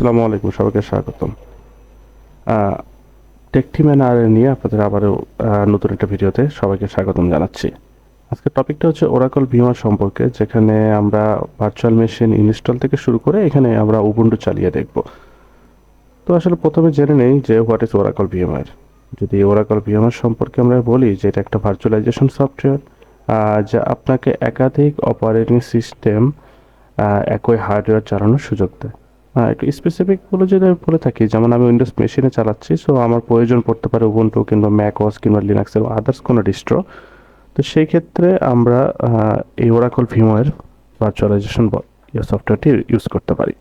আসসালামু আলাইকুম, সবাইকে স্বাগতম। টেকটিম্যান আর নিয়ে আপনাদের আবারও নতুন একটা ভিডিওতে সবাইকে স্বাগতম জানাচ্ছি। আজকের টপিকটা হচ্ছে ওরাকল ভিমা সম্পর্কে, যেখানে আমরা ভার্চুয়াল মেশিন ইনস্টল থেকে শুরু করে এখানে আমরা উবুন্টু চালিয়ে দেখব। তো আসলে প্রথমে জেনে নেই যে হোয়াট ইজ ওরাকল ভিএমআর যদি ওরাকল ভিএমআর সম্পর্কে আমরা বলি যে এটা একটা ভার্চুয়ালাইজেশন সফটওয়্যার যা আপনাকে একাধিক অপারেটিং সিস্টেম একই হার্ডওয়্যার চালানোর সুযোগ দেয়। হ্যাঁ একটু স্পেসিফিক বলে যদি আমি বলে থাকি, যেমন আমি উইন্ডোজ মেশিনে চালাচ্ছি সো আমার প্রয়োজন পড়তে পারে উবুন্টু কিংবা ম্যাক ওয়াস কিংবা লিনাক্স এবং আদার্স কোনো ডিস্ট্রো তো সেই ক্ষেত্রে আমরা এই ওরাকল ভিমোয়ের ভার্চুয়ালাইজেশন সফটওয়্যারটি ইউজ করতে পারি।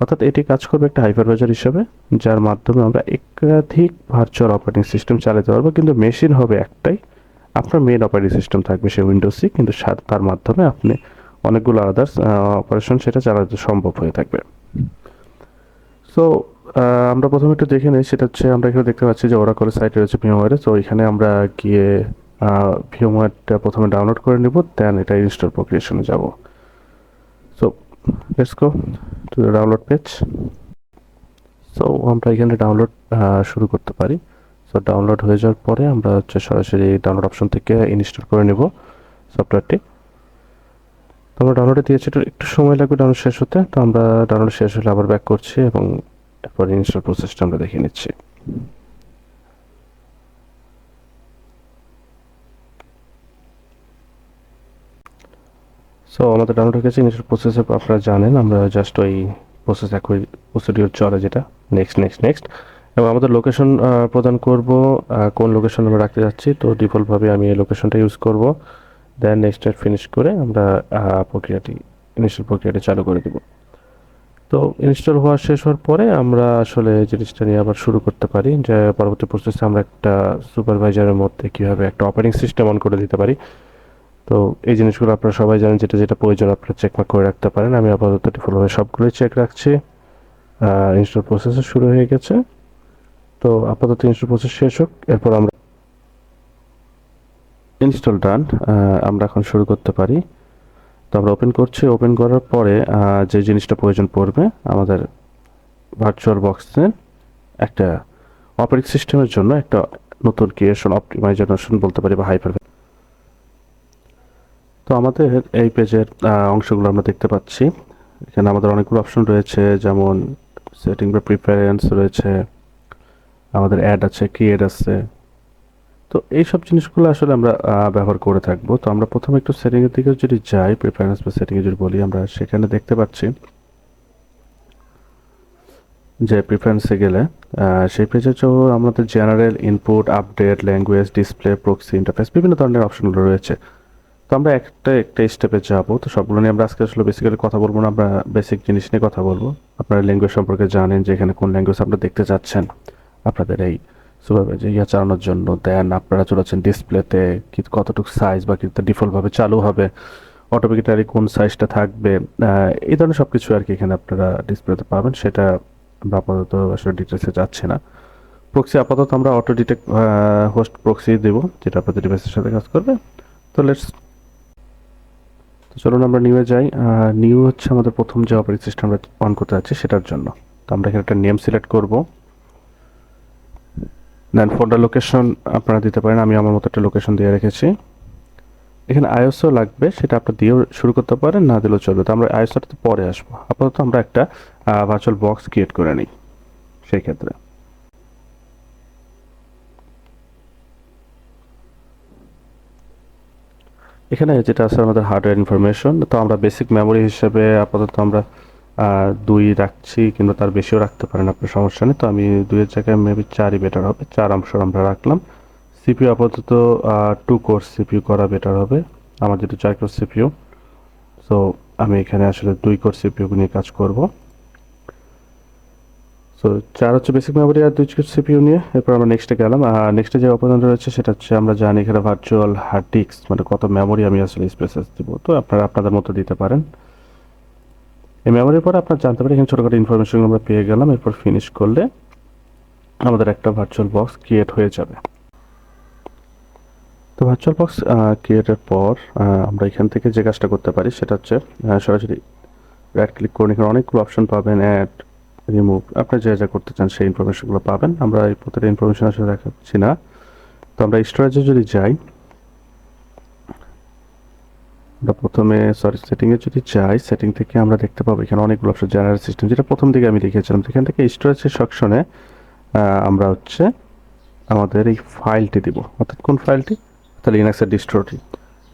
অর্থাৎ এটি কাজ করবে একটা হাইপারভাইজার হিসেবে, যার মাধ্যমে আমরা একাধিক ভার্চুয়াল অপারেটিং সিস্টেম চালাতে পারব, কিন্তু মেশিন হবে একটাই। আপনার মেন অপারেটিং সিস্টেম থাকবে সে উইন্ডোজই কিন্তু তার মাধ্যমে আপনি অনেকগুলো আদার্স অপারেশন সেটা চালাতে সম্ভব হয়ে থাকবে। সো আমরা প্রথমে একটু দেখে নিই, সেটা হচ্ছে আমরা এখানে দেখতে পাচ্ছি যে ওরাকলের সাইটে রয়েছে ভিওয়ারে তো এখানে আমরা গিয়ে ভিওয়ারটা প্রথমে ডাউনলোড করে নেব দেন এটা ইনস্টল প্রক্রিয়েশনে যাব। So let's go to the download page so আমরা এখানে ডাউনলোড শুরু করতে পারি। সো ডাউনলোড হয়ে যাওয়ার পরে আমরা হচ্ছে সরাসরি ডাউনলোড অপশন থেকে ইনস্টল করে নেব সফটওয়্যারটি তো আমরা ডাউনলোডে দিয়েছি, একটু একটু সময় লাগবে ডাউনলোড শেষ হতে, তো আমরা ডাউনলোড শেষ হলে আবার ব্যাক করছি এবং এরপর ইনস্টল প্রসেসটা আমরা দেখে নিচ্ছি। সো আমাদের ডাউনলোড হয়ে গেছে ইনস্টল প্রসেসে আপনারা জানেন, আমরা জাস্ট ওই প্রসেস একই প্রসিডিওর চলে যেটা নেক্সট নেক্সট নেক্সট এবং আমাদের লোকেশন প্রদান করব কোন লোকেশন আমরা রাখতে যাচ্ছি, তো ডিফল্টভাবে আমি এই লোকেশনটা ইউজ করব। দেন নেক্সট ফিনিশ করে আমরা প্রক্রিয়াটি ইনস্টল প্রক্রিয়াটি চালু করে দেব। তো ইনস্টল হওয়া শেষ হওয়ার পরে আমরা আসলে জিনিসটা নিয়ে আবার শুরু করতে পারি যে পরবর্তী প্রসেসে আমরা একটা সুপারভাইজারের মধ্যে কীভাবে একটা অপারেটিং সিস্টেম অন করে দিতে পারি। তো এই জিনিসগুলো আপনারা সবাই জানেন, যেটা যেটা প্রয়োজন আপনারা চেকমার্ক করে রাখতে পারেন। আমি আপাতত ডিফল্টভাবে সবগুলোই চেক রাখছি। ইনস্টল প্রসেসও শুরু হয়ে গেছে। তো আপাতত ইনস্টল প্রসেস শেষ হোক, এরপর আমরা ইনস্টল ডান আমরা এখন শুরু করতে পারি। তো আমরা ওপেন করছি। ওপেন করার পরে যে জিনিসটা প্রয়োজন পড়বে, আমাদের ভার্চুয়াল বক্সে একটা অপারেটিং সিস্টেমের জন্য একটা নতুন ক্রিয়েশন অপটিমাইজেশন বলতে পারি বা হাইপার তো আমাদের এই পেজের অংশগুলো আমরা দেখতে পাচ্ছি। এখানে আমাদের অনেকগুলো অপশন রয়েছে, যেমন সেটিং বা প্রিফারেন্স রয়েছে, আমাদের অ্যাড আছে ক্রিয়েট আছে। তো এই সব জিনিসগুলো আসলে আমরা ব্যবহার করে থাকব। তো আমরা প্রথমে একটু সেটিংয়ের দিকে যদি যাই প্রিফারেন্স বা সেটিংয়ে যদি বলি, আমরা সেখানে দেখতে পাচ্ছি যে প্রিফারেন্সে গেলে সেই পেজে যে আমাদের general input update language display proxy interface বিভিন্ন ধরনের অপশনগুলো রয়েছে। তো আমরা একটা একটা স্টেপে যাব। তো সবগুলো নিয়ে আমরা আজকে আসলে বেসিক্যালি কথা বলব না, আমরা বেসিক জিনিস নিয়ে কথা বলব। আপনারা ল্যাঙ্গুয়েজ সম্পর্কে জানেন যে এখানে কোন ল্যাঙ্গুয়েজ আপনারা দেখতে চাচ্ছেন, আপনাদের এই সুপারভাইজার ইয়া চালানোর জন্য দেন আপনারা চলেছেন ডিসপ্লেতে কি কতটুকু সাইজ বা কিন্তু ডিফল্টভাবে চালু হবে অটোমেটিক্যালি কোন সাইজটা থাকবে এই ধরনের সব কিছু আর কি এখানে আপনারা ডিসপ্লেতে পাবেন, সেটা আমরা আপাতত আসলে ডিটেলসে যাচ্ছে না। প্রক্সি আপাতত আমরা অটো ডিটেক্ট হোস্ট প্রক্সি দেবো, যেটা আপনাদের ডিভাইসের সাথে কাজ করবে। তো লেটস তো চলুন আমরা নিউয়ে যাই। নিউ হচ্ছে আমাদের প্রথম যে অপারেটিং সিস্টেম আমরা অন করতে যাচ্ছি, সেটার জন্য। তো আমরা এখানে একটা নেম সিলেক্ট করব। দেন ফোল্ডার লোকেশন আপনারা দিতে পারেন। আমি আমার মতো একটা লোকেশন দিয়ে রেখেছি। এখানে আইএসও লাগবে, সেটা আপনার দিয়েও শুরু করতে পারেন, না দিলেও চলবে। তো আমরা আইএসওটাতে পরে আসব। আপাতত আমরা একটা ভার্চুয়াল বক্স ক্রিয়েট করে নিই, সেই ক্ষেত্রে। এখানে যেটা আছে, আমাদের হার্ডওয়্যার ইনফরমেশন তো আমরা বেসিক মেমোরি হিসেবে আপাতত আমরা দুই রাখছি কিংবা তার বেশিও রাখতে পারেন, আপনার সমস্যা নেই। তো আমি দুইয়ের জায়গায় মেবি চারই বেটার হবে, চার অংশ আমরা রাখলাম। সিপিইউ আপাতত টু কোর্স সিপিইউ করা বেটার হবে, আমার যেহেতু চার কোর্স সিপিইউ। সো আমি এখানে আসলে দুই কোর্স সিপিইউ নিয়ে কাজ করব। সো চার হচ্ছে বেসিক মেমোরি আর দুই কোর্স সিপিইউ নিয়ে, এরপর আমরা নেক্সটে গেলাম। আর নেক্সটে যে অপশন রয়েছে, সেটা হচ্ছে আমরা জানি এখানে ভার্চুয়াল হার্ড ডিস্ক মানে কত মেমোরি আমি আসলে স্পেসেস দিব। তো আপনারা আপনাদের মতো দিতে পারেন। এই মেমোরির পরে আপনার জানতে পারেন, এখানে ছোটোখাটো ইনফরমেশন আমরা পেয়ে গেলাম, এরপর ফিনিশ করলে আমাদের একটা ভার্চুয়াল বক্স ক্রিয়েট হয়ে যাবে। তো ভার্চুয়াল বক্স ক্রিয়েটের পর আমরা এখান থেকে যে কাজটা করতে পারি সেটা হচ্ছে সরাসরি রাইট ক্লিক করে এখানে অনেকগুলো অপশন পাবেন অ্যাড রিমুভ আপনি যা যা করতে চান সেই ইনফরমেশনগুলো পাবেন। আমরা এই প্রতিটা ইনফরমেশন আসলে দেখাচ্ছি না। তো আমরা স্টোরেজে যদি যাই আমরা প্রথমে সরি সেটিংয়ে যদি যাই সেটিং থেকে আমরা দেখতে পাবো এখানে অনেকগুলো অপশন জেনারেল সিস্টেম যেটা প্রথম দিকে আমি দেখিয়েছিলাম। সেখান থেকে স্টোরেজের সেকশনে আমরা হচ্ছে আমাদের এই ফাইলটি দিব। অর্থাৎ কোন ফাইলটি অর্থাৎ লিনাক্সের ডিস্ট্রোটি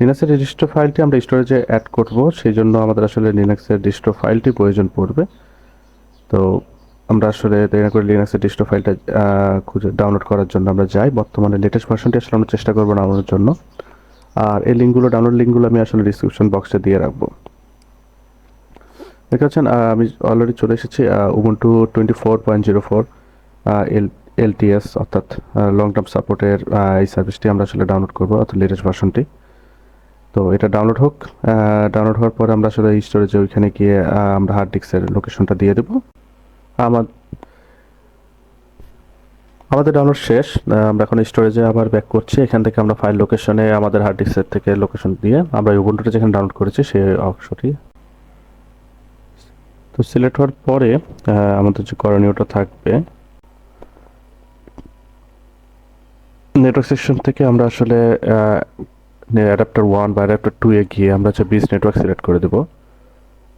লিনাক্সের ডিস্ট্রো ফাইলটি আমরা স্টোরেজে অ্যাড করব, সেই জন্য আমাদের আসলে লিনাক্সের ডিস্ট্রো ফাইলটি প্রয়োজন পড়বে। তো আমরা আসলে না করে লিনাক্সের ডিস্ট্রো ফাইলটা খুঁজে ডাউনলোড করার জন্য আমরা যাই। বর্তমানে লেটেস্ট ভার্সনটি আসলে আমরা চেষ্টা করব ডাউনলোডের জন্য। আর এই লিঙ্কগুলো ডাউনলোড লিঙ্কগুলো আমি আসলে ডিসক্রিপশন বক্সে দিয়ে রাখব। দেখতে পাচ্ছেন আমি অলরেডি চলে এসেছি Ubuntu twenty four point zero four L LTS অর্থাৎ লং টার্ম সাপোর্টের এই সার্ভিসটি আমরা আসলে ডাউনলোড করব, অর্থাৎ লেটেস্ট ভার্সনটি তো এটা ডাউনলোড হোক ডাউনলোড হওয়ার পর আমরা আসলে স্টোরেজে ওইখানে গিয়ে আমরা হার্ড ডিস্কের লোকেশনটা দিয়ে দেবো। আমার আমাদের ডাউনলোড শেষ। আমরা এখন স্টোরেজে আবার ব্যাক করছি। এখান থেকে আমরা ফাইল লোকেশনে আমাদের হার্ড ডিস্কের থেকে লোকেশন দিয়ে আমরা উবুন্টুটা যেখানে ডাউনলোড করেছি সেই অংশটি। তো সিলেক্ট হওয়ার পরে আমাদের যে করণীয়টা থাকবে নেটওয়ার্ক সেকশন থেকে আমরা আসলে অ্যাডাপ্টার ওয়ান বা অ্যাডাপ্টার টু এ গিয়ে আমরা হচ্ছে বিজ নেটওয়ার্ক সিলেক্ট করে দেবো।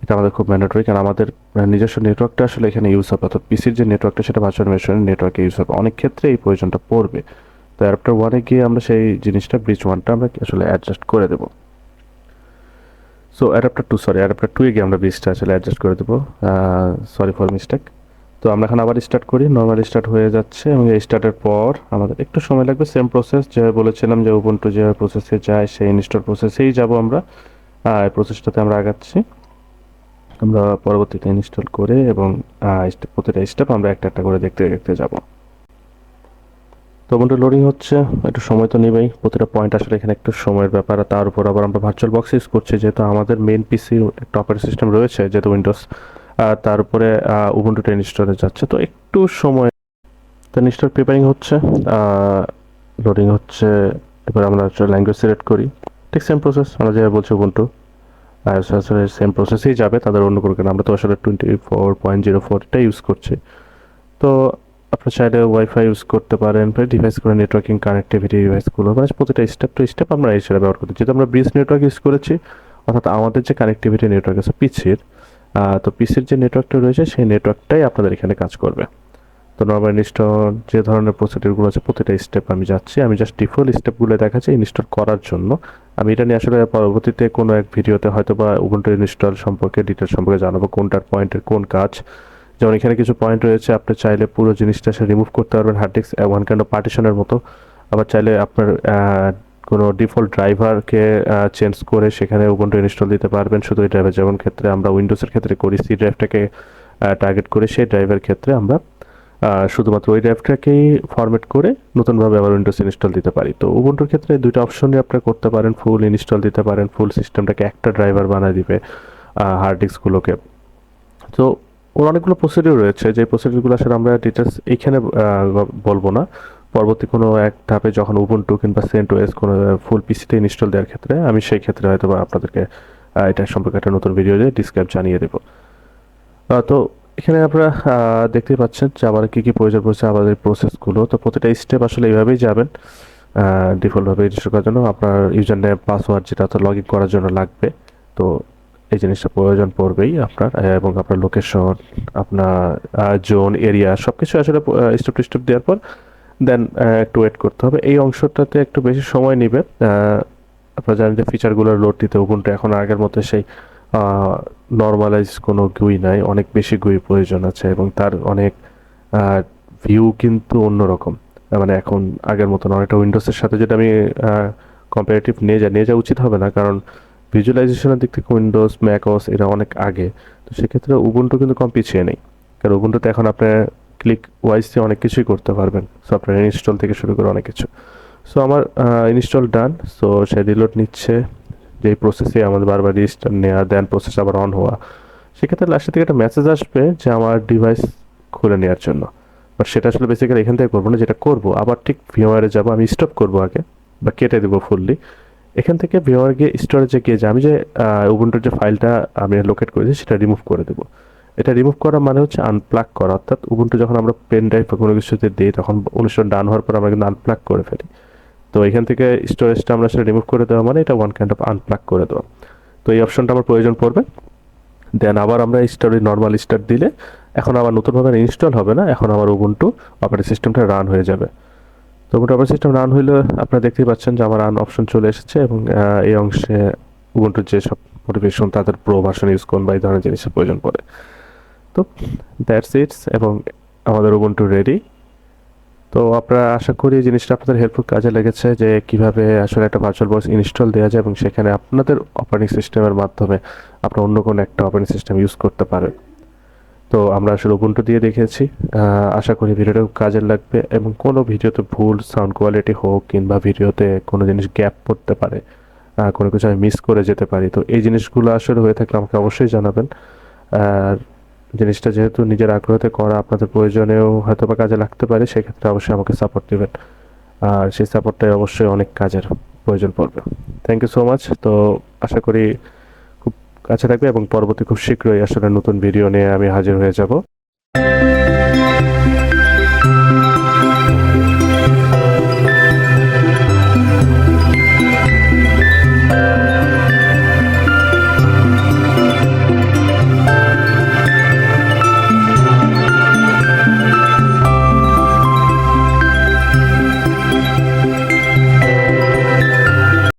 এটা আমাদের খুব ম্যান্ডেটরি কারণ আমাদের নিজস্ব নেটওয়ার্কটা আসলে এখানে ইউজ হবে। অর্থাৎ পিসির যে নেটওয়ার্কটা সেটা ভার্চুয়াল মেশিনের নেটওয়ার্কে ইউজ হবে। অনেক ক্ষেত্রে এই প্রয়োজনটা পড়বে। তো অ্যাডাপ্টার ওয়ানে গিয়ে আমরা সেই জিনিসটা ব্রিজ ওয়ানটা আমরা আসলে অ্যাডজাস্ট করে দেবো। So adapter two sorry adapter two এ গিয়ে আমরা ব্রিজটা আসলে অ্যাডজাস্ট করে দেবো। সরি ফর মিস্টেক তো আমরা এখন আবার স্টার্ট করি। নর্মাল স্টার্ট হয়ে যাচ্ছে এবং এই স্টার্টের পর আমাদের একটু সময় লাগবে। সেম প্রসেস যে বলেছিলাম যে ওপেন টু যে প্রসেসে যায়, সেই ইনস্টল প্রসেসেই যাব আমরা। এই প্রসেসটাতে আমরা আগাচ্ছি। আমরা পরবর্তীতে ইনস্টল করে এবং প্রতিটা স্টেপ আমরা একটা একটা করে দেখতে দেখতে যাব। তো বন্ধু লোডিং হচ্ছে, একটু সময় তো নেবেই। প্রতিটা পয়েন্ট আসলে এখানে একটু সময়ের ব্যাপার তার উপর আবার আমরা ভার্চুয়াল বক্স ইউজ করছি, যেহেতু আমাদের মেন পিসি একটা অপারেটিং সিস্টেম রয়েছে, যেহেতু উইন্ডোজ তার উপরে উবুন্টু টেন ইনস্টলে যাচ্ছে। তো একটু সময়, তো ইনস্টল প্রিপেয়ারিং হচ্ছে লোডিং হচ্ছে, এবার আমরা ল্যাঙ্গুয়েজ সিলেক্ট করি। ঠিক সেম প্রসেস আমরা যেভাবে বলছি উবুন্টু আসলে সেম প্রসেসেই যাবে, তাদের অন্য কোনো আমরা তো আসলে টোয়েন্টি ফোর পয়েন্ট জিরো ফোরটা ইউজ করছি। তো আপনার চাইলে ওয়াইফাই ইউজ করতে পারেন ডিভাইস করে নেটওয়ার্কিং কানেক্টিভিটি ডিভাইসগুলো মানে প্রতিটা স্টেপ টু স্টেপ আমরা এই ব্যবহার করতে যেহেতু আমরা ব্রিজ নেটওয়ার্ক ইউজ করেছি, অর্থাৎ আমাদের যে কানেক্টিভিটি নেটওয়ার্ক আছে পিসির তো পিসির যে নেটওয়ার্কটা রয়েছে, সেই নেটওয়ার্কটাই আপনাদের এখানে কাজ করবে। তো নর্মাল ইনস্টল যে ধরনের প্রসিডিউরগুলো আছে, প্রতিটা স্টেপ আমি যাচ্ছি। আমি জাস্ট ডিফল্ট স্টেপগুলো দেখাচ্ছি ইনস্টল করার জন্য। আমি এটা নিয়ে আসলে পরবর্তীতে কোনো এক ভিডিওতে হয়তো বা উবুন্টু ইনস্টল সম্পর্কে ডিটেল সম্পর্কে জানাব কোনটার পয়েন্টের কোন কাজ। যেমন এখানে কিছু পয়েন্ট রয়েছে, আপনি চাইলে পুরো জিনিসটা সে রিমুভ করতে পারবেন হার্ড ডিস্ক ওয়ান কাইন্ড পার্টিশনের মতো। আবার চাইলে আপনার কোনো ডিফল্ট ড্রাইভারকে চেঞ্জ করে সেখানে উবুন্টু ইনস্টল দিতে পারবেন। শুধু এই ড্রাইভার যেমন ক্ষেত্রে আমরা উইন্ডোজের ক্ষেত্রে করি সি ড্রাইভটাকে টার্গেট করে সেই ড্রাইভার ক্ষেত্রে আমরা শুধুমাত্র ওই ড্রাইভটাকেই ফরম্যাট করে নতুনভাবে আবার উইন্ডোজ ইনস্টল দিতে পারি। তো উবুন্টুর ক্ষেত্রে দুইটা অপশনই আপনারা করতে পারেন ফুল ইনস্টল দিতে পারেন ফুল সিস্টেমটাকে একটা ড্রাইভার বানিয়ে দিবে হার্ড ডিস্কগুলোকে তো ওর অনেকগুলো প্রসিডিউর রয়েছে যে প্রসিডিউরগুলো আসলে আমরা ডিটেলস এইখানে বলব না। পরবর্তী কোনো এক ধাপে যখন উবুন্টু কিংবা সেন্ট ওয়েস কোনো ফুল পিসিতে ইনস্টল দেওয়ার ক্ষেত্রে আমি সেই ক্ষেত্রে হয়তো আপনাদেরকে এটা সম্পর্কে একটা নতুন ভিডিও দিয়ে ডিসক্রাইব জানিয়ে দেবো। তো এখানে আপনারা দেখতে পাচ্ছেন যে আবার কী কী প্রয়োজন পড়ছে আমাদের প্রসেসগুলো তো প্রতিটা স্টেপ আসলে এইভাবেই যাবেন ডিফল্টভাবে রেজিস্টার করার জন্য। আপনার ইউজার নেম পাসওয়ার্ড যেটা তো লগ ইন করার জন্য লাগবে। তো এই জিনিসটা প্রয়োজন পড়বেই আপনার এবং আপনার লোকেশন আপনার জোন এরিয়া সব কিছু আসলে স্টেপ টু স্টেপ দেওয়ার পর দেন একটু ওয়েট করতে হবে। এই অংশটাতে একটু বেশি সময় নেবে আপনারা জানেন যে ফিচারগুলোর লোড দিতে উবুন্টু এখন আগের মতো সেই নর্মালাইজ কোনো গুই নাই, অনেক বেশি গুই প্রয়োজন আছে এবং তার অনেক ভিউ কিন্তু অন্যরকম। মানে এখন আগের মতন অনেকটা উইন্ডোজের সাথে যেটা আমি কম্পারেটিভ নিয়ে যা, নিয়ে যাওয়া উচিত হবে না, কারণ ভিজুয়ালাইজেশনের দিক থেকে উইন্ডোজ ম্যাকস এরা অনেক আগে। তো সেক্ষেত্রে উবুন্টু কিন্তু কম পিছিয়ে নেই। কারণ উবুন্টুতে এখন আপনার ক্লিক ওয়াইজ দিয়ে অনেক কিছুই করতে পারবেন। সফটওয়্যার ইনস্টল থেকে শুরু করে অনেক কিছু। সো আমার ইনস্টল ডান সো সে রিলোড নিচ্ছে। যেই প্রসেসে আমাদের বারবার রেজিস্টার নেওয়া দেন প্রসেস আবার অন হওয়া, সেক্ষেত্রে লাস্টের থেকে একটা মেসেজ আসবে যে আমার ডিভাইস খুলে নেওয়ার জন্য। বাট সেটা আসলে বেসিক্যালি এখান থেকে করব না, যেটা করব, আবার ঠিক ভিওয়ারে যাব, আমি স্টপ করব আগে, বা কেটে দেবো ফুললি এখান থেকে ভিওয়ার গিয়ে স্টোরেজে গিয়ে যে আমি যে উবুন্টুর যে ফাইলটা আমি লোকেট করেছি, সেটা রিমুভ করে দেবো। এটা রিমুভ করা মানে হচ্ছে আনপ্লাগ করা, অর্থাৎ উবুন্টু যখন আমরা পেন ড্রাইভ বা কোনো কিছুতে দিই, তখন অনুষ্ঠান ডান হওয়ার পর আমরা কিন্তু আনপ্লাগ করে ফেলি। তো এখান থেকে স্টোরেজটা আমরা সেটা রিমুভ করে দেওয়া মানে এটা ওয়ান কাইন্ড অফ আনপ্লাগ করে দেওয়া। তো এই অপশনটা আমার প্রয়োজন পড়বে। দেন আবার আমরা স্টার নর্মাল স্টার্ট দিলে এখন আবার নতুনভাবে ইনস্টল হবে না, এখন আমার উবুন্টু অপারেটিং সিস্টেমটা রান হয়ে যাবে। তো উবুন্টু অপারেটিং সিস্টেম রান হইলে আপনারা দেখতেই পাচ্ছেন যে আমার রান অপশন চলে এসেছে এবং এই অংশে উবুন্টুর যে সব মোটিভেশন তাদের প্রো ভার্সন ইউজ করুন বা এই ধরনের জিনিসের প্রয়োজন পড়ে। তো দ্যাটস ইটস এবং আমাদের উবুন্টু রেডি তো আপনারা আশা করি এই জিনিসটা আপনাদের হেল্পফুল কাজে লেগেছে যে কীভাবে আসলে একটা ভার্চুয়াল বক্স ইনস্টল দেওয়া যায় এবং সেখানে আপনাদের অপারেটিং সিস্টেমের মাধ্যমে আপনার অন্য কোনো একটা অপারেটিং সিস্টেম ইউজ করতে পারেন। তো আমরা আসলে উবুন্টু দিয়ে দেখেছি। আশা করি ভিডিওটা কাজের লাগবে এবং কোনো ভিডিওতে ভুল সাউন্ড কোয়ালিটি হোক কিংবা ভিডিওতে কোনো জিনিস গ্যাপ পড়তে পারে কোনো কিছু আমি মিস করে যেতে পারি। তো এই জিনিসগুলো আসলে হয়ে থাকলে আমাকে অবশ্যই জানাবেন। আর জিনিসটা যেহেতু নিজের আগ্রহতে করা আপনাদের প্রয়োজনেও হয়তো বা কাজে লাগতে পারে, সেক্ষেত্রে অবশ্যই আমাকে সাপোর্ট দেবেন। আর সেই সাপোর্টটাই অবশ্যই অনেক কাজের প্রয়োজন পড়বে। থ্যাংক ইউ সো মাচ তো আশা করি খুব কাছে থাকবে এবং পরবর্তী খুব শীঘ্রই আসলে নতুন ভিডিও নিয়ে আমি হাজির হয়ে যাব।